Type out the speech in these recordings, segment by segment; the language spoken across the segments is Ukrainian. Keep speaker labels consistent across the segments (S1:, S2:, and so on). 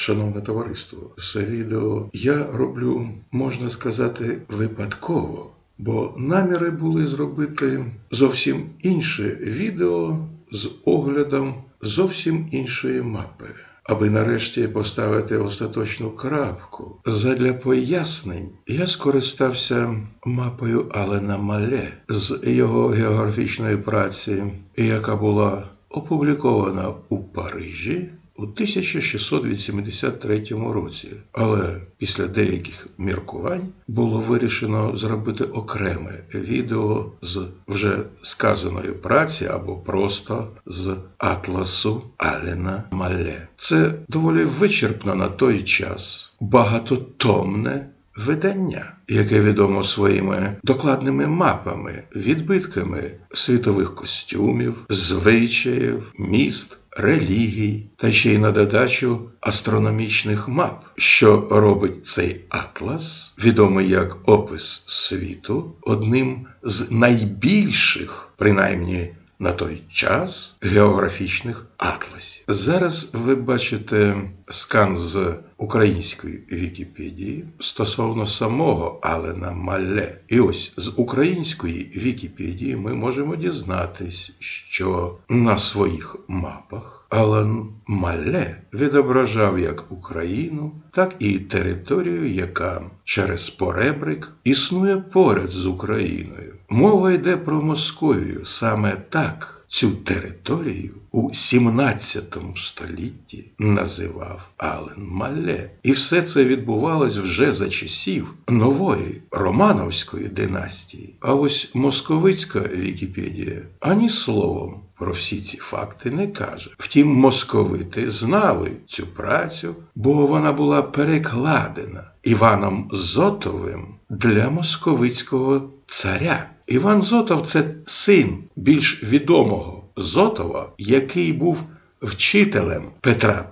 S1: Шановне товариство, це відео я роблю, можна сказати, випадково, бо наміри були зробити зовсім інше відео з оглядом зовсім іншої мапи. Аби нарешті поставити остаточну крапку, задля пояснень я скористався мапою Алена Мале з його географічної праці, яка була опублікована у Парижі у 1683 році. Але після деяких міркувань було вирішено зробити окреме відео з вже сказаної праці або просто з атласу Алена Мале. Це доволі вичерпно на той час багатотомне видання, яке відомо своїми докладними мапами, відбитками світових костюмів, звичаїв, міст, релігій та ще й на додачу астрономічних мап, що робить цей атлас, відомий як опис світу, одним з найбільших, принаймні на той час географічних атласів. Зараз ви бачите скан з української Вікіпедії стосовно самого Алена Мале. І ось з української Вікіпедії ми можемо дізнатись, що на своїх мапах Ален Мале відображав як Україну, так і територію, яка через поребрик існує поряд з Україною. Мова йде про Московію саме так. Цю територію у 17 столітті називав Ален Мале. І все це відбувалось вже за часів нової Романовської династії. А ось московицька Вікіпедія ані словом про всі ці факти не каже. Втім, московити знали цю працю, бо вона була перекладена Іваном Зотовим для московицького царя. Іван Зотов це син більш відомого Зотова, який був вчителем Петра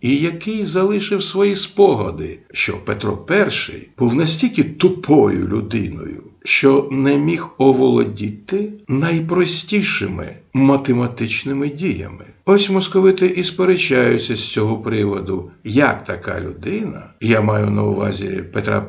S1: І і який залишив свої спогади, що Петро І був настільки тупою людиною, що не міг оволодіти найпростішими математичними діями. Ось московити і сперечаються з цього приводу, як така людина, я маю на увазі Петра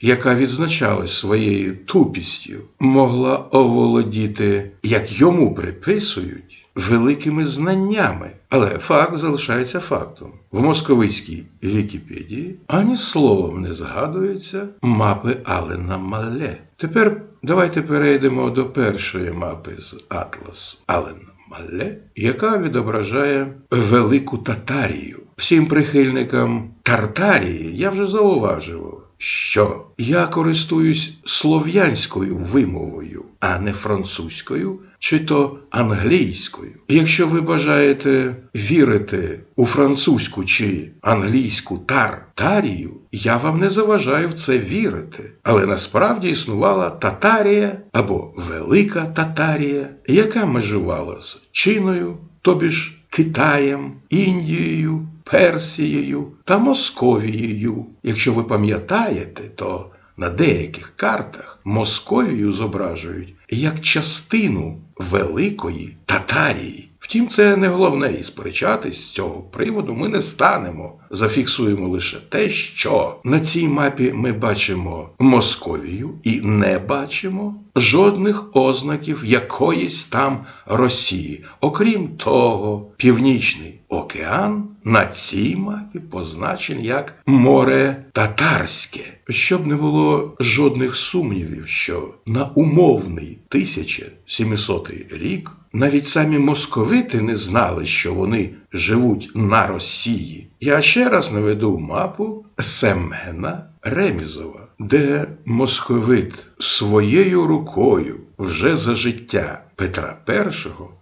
S1: І, яка відзначалась своєю тупістю, могла оволодіти, як йому приписують. Великими знаннями, але факт залишається фактом. В московицькій Вікіпедії ані словом не згадуються мапи Алена Мале. Тепер давайте перейдемо до першої мапи з Атласу Ален Мале, яка відображає Велику Татарію. Всім прихильникам Тартарії я вже зауважував, що я користуюсь слов'янською вимовою, а не французькою чи то англійською. Якщо ви бажаєте вірити у французьку чи англійську тартарію, я вам не заважаю в це вірити. Але насправді існувала Татарія або Велика Татарія, яка межувала з Чиною, тобі ж Китаєм, Індією. Персією та Московією. Якщо ви пам'ятаєте, то на деяких картах Московію зображують як частину Великої Татарії. Втім, це не головне і сперечатись з цього приводу ми не станемо. Зафіксуємо лише те, що на цій мапі ми бачимо Московію і не бачимо жодних ознаків якоїсь там Росії. Окрім того, Північний океан на цій мапі позначен як море татарське, щоб не було жодних сумнівів, що на умовний 1700 рік навіть самі московити не знали, що вони живуть на Росії. Я ще раз наведу мапу Семена Ремізова, де московит своєю рукою вже за життя Петра І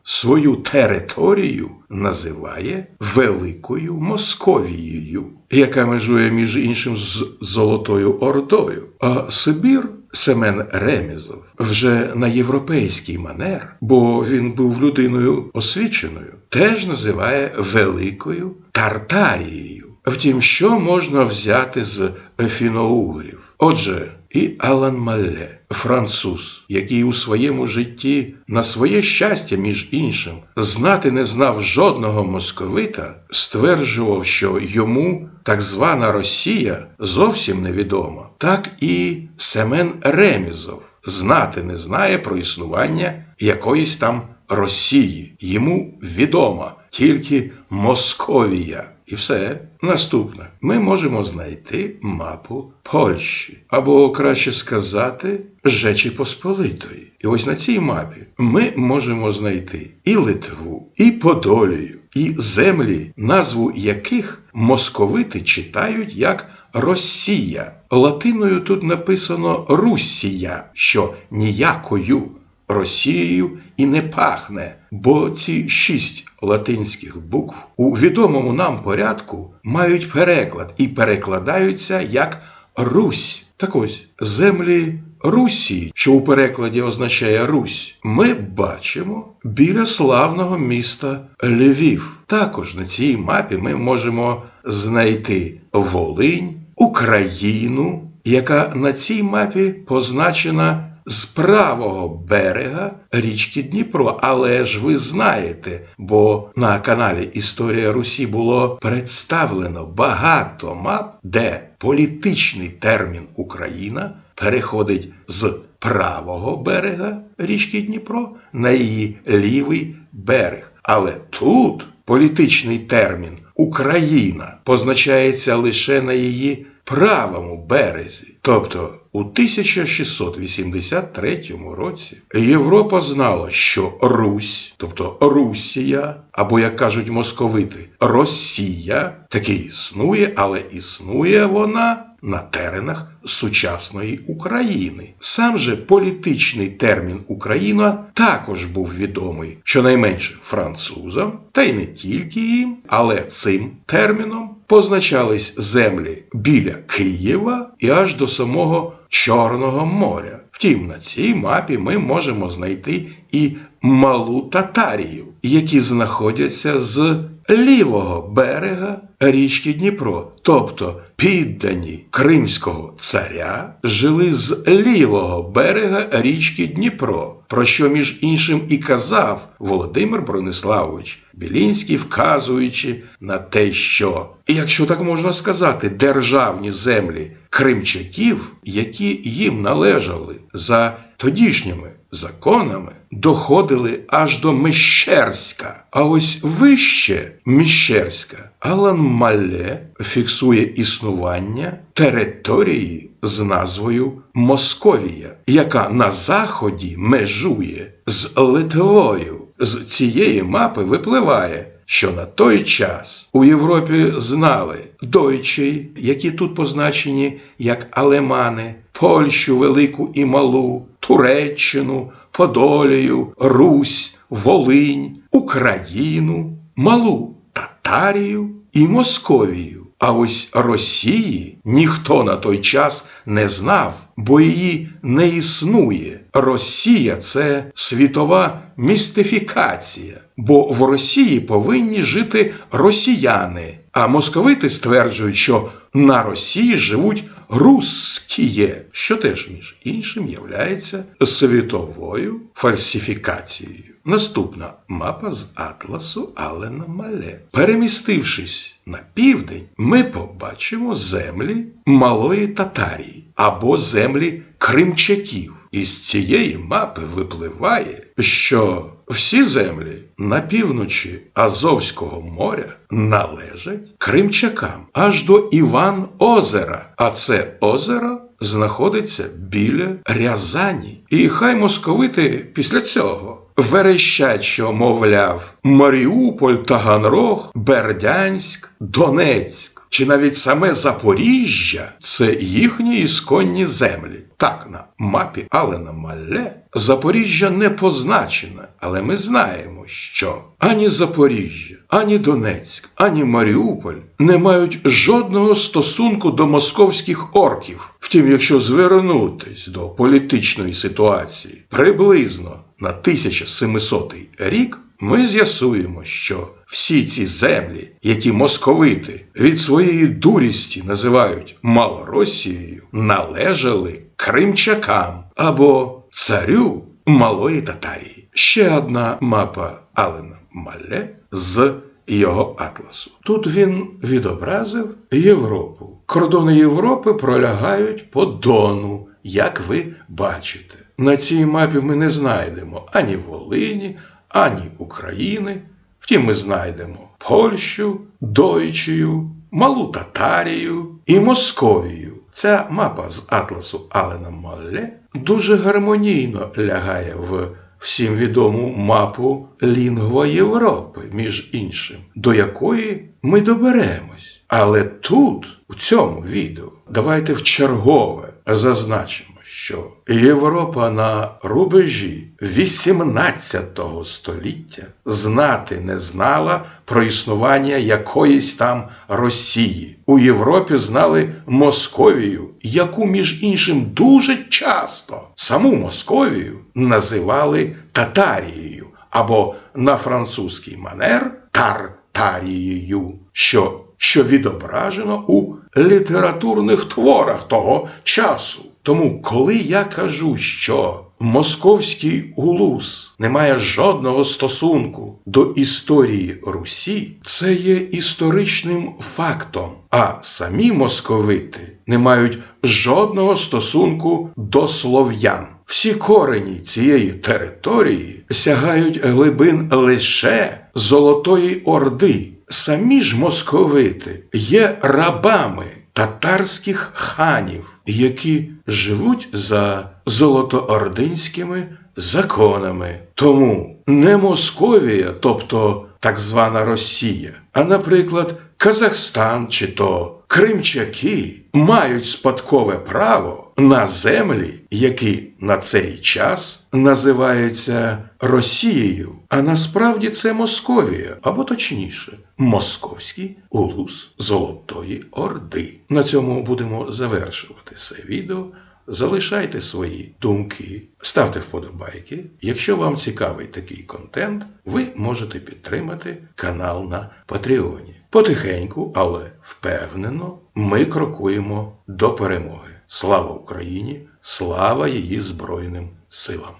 S1: свою територію називає Великою Московією, яка межує між іншим з Золотою Ордою. А Сибір Семен Ремізов вже на європейський манер, бо він був людиною освіченою, теж називає Великою Тартарією. Втім, що можна взяти з фіноугрів? Отже, і Алан Малле, француз, який у своєму житті на своє щастя, між іншим, знати не знав жодного московита, стверджував, що йому так звана Росія зовсім невідома, так і Семен Ремізов знати не знає про існування якоїсь там Росії. Йому відома тільки Московія. І все. Наступне. Ми можемо знайти мапу Польщі, або краще сказати, Жечі Посполитої. І ось на цій мапі ми можемо знайти і Литву, і Подолію, і землі, назву яких московити читають як Росія. Латиною тут написано Русія, що ніякою Росією і не пахне, бо ці шість латинських букв у відомому нам порядку мають переклад і перекладаються як Русь. Так ось землі Русі, що у перекладі означає Русь, ми бачимо біля славного міста Львів. Також на цій мапі ми можемо знайти Волинь, Україну, яка на цій мапі позначена з правого берега річки Дніпро. Але ж ви знаєте, бо на каналі Історія Русі було представлено багато мап, де політичний термін Україна переходить з правого берега річки Дніпро на її лівий берег. Але тут політичний термін Україна позначається лише на її правому березі. Тобто у 1683 році Європа знала, що Русь, тобто Русія, або, як кажуть московити, Росія, таки існує, але існує вона на теренах сучасної України. Сам же політичний термін Україна також був відомий щонайменше французам, та й не тільки їм, але цим терміном позначались землі біля Києва і аж до самого Чорного моря. Втім, на цій мапі ми можемо знайти і малу Татарію, які знаходяться з лівого берега річки Дніпро, тобто піддані Кримського царя жили з лівого берега річки Дніпро, про що між іншим і казав Володимир Брониславович Білінський, вказуючи на те, що, якщо так можна сказати, державні землі кримчаків, які їм належали за тодішніми законами, доходили аж до Мещерська. А ось вище Міщерська Алан Малле фіксує існування території з назвою Московія, яка на заході межує з Литвою. З цієї мапи випливає, що на той час у Європі знали дойчі, які тут позначені як алемани, Польщу велику і малу, Туреччину, Подолію, Русь, Волинь, Україну, Малу Татарію і Московію. А ось Росії ніхто на той час не знав, бо її не існує. Росія це світова містифікація, бо в Росії повинні жити росіяни, а московити стверджують, що на Росії живуть русскіє, що теж між іншим являється світовою фальсифікацією. Наступна мапа з атласу Алена Мале. Перемістившись на південь, ми побачимо землі Малої Татарії або землі Кримчаків. Із цієї мапи випливає, що всі землі на півночі Азовського моря належать кримчакам аж до Іван Озера, а це озеро знаходиться біля Рязані. І хай московити після цього верещать, що, мовляв, Маріуполь, Таганрог, Бердянськ, Донецьк. Чи навіть саме Запоріжжя це їхні ісконні землі. Так, на мапі Алена Мале Запоріжжя не позначене, але ми знаємо, що ані Запоріжжя, ані Донецьк, ані Маріуполь не мають жодного стосунку до московських орків. Втім, якщо звернутись до політичної ситуації приблизно на 1700 рік, ми з'ясуємо, що всі ці землі, які московити від своєї дурісті називають Малоросією, належали кримчакам або царю Малої Татарії. Ще одна мапа Алена Малле з його атласу. Тут він відобразив Європу. Кордони Європи пролягають по Дону, як ви бачите. На цій мапі ми не знайдемо ані Волині, ані України. Втім, ми знайдемо Польщу, Дойчію, Малу Татарію і Московію. Ця мапа з атласу Алена Малле дуже гармонійно лягає в всім відому мапу Лінгва Європи, між іншим, до якої ми доберемось. Але тут, у цьому відео, давайте вчергове зазначимо, що Європа на рубежі 18 століття знати не знала про існування якоїсь там Росії. У Європі знали Московію, яку, між іншим, дуже часто саму Московію називали Татарією або на французький манер Тартарією, що, що відображено у літературних творах того часу. Тому, коли я кажу, що московський улус не має жодного стосунку до історії Русі, це є історичним фактом, а самі московити не мають жодного стосунку до слов'ян. Всі корені цієї території сягають глибин лише Золотої Орди. Самі ж московити є рабами татарських ханів, які живуть за золотоординськими законами. Тому не Московія, тобто так звана Росія, а, наприклад, Казахстан чи то Кримчаки мають спадкове право на землі, які на цей час називаються Росією, а насправді це Московія, або точніше, Московський улус Золотої Орди. На цьому будемо завершувати це відео. Залишайте свої думки, ставте вподобайки. Якщо вам цікавий такий контент, ви можете підтримати канал на Патреоні. Потихеньку, але впевнено, ми крокуємо до перемоги. Слава Україні! Слава її Збройним силам!